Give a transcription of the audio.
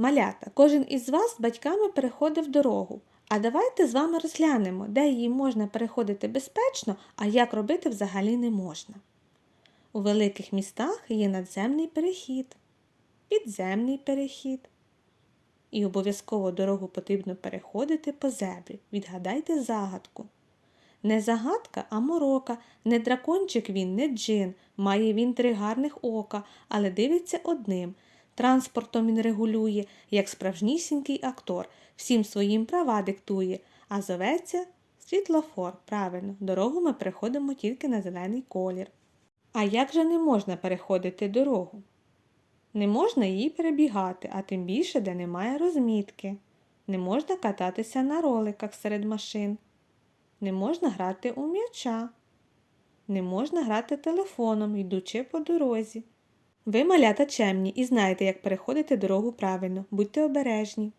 Малята, кожен із вас з батьками переходив дорогу. А давайте з вами розглянемо, де її можна переходити безпечно, а як робити взагалі не можна. У великих містах є надземний перехід, підземний перехід. І обов'язково дорогу потрібно переходити по зебрі. Відгадайте загадку. Не загадка, а морока, не дракончик він, не джин. Має він три гарних ока, але дивиться одним. Транспортом він регулює, як справжнісінький актор, всім своїм права диктує, а зоветься світлофор. Правильно, дорогу ми переходимо тільки на зелений колір. А як же не можна переходити дорогу? Не можна її перебігати, а тим більше, де немає розмітки. Не можна кататися на роликах серед машин. Не можна грати у м'яча. Не можна грати телефоном, йдучи по дорозі. Ви малята чемні і знаєте, як переходити дорогу правильно. Будьте обережні.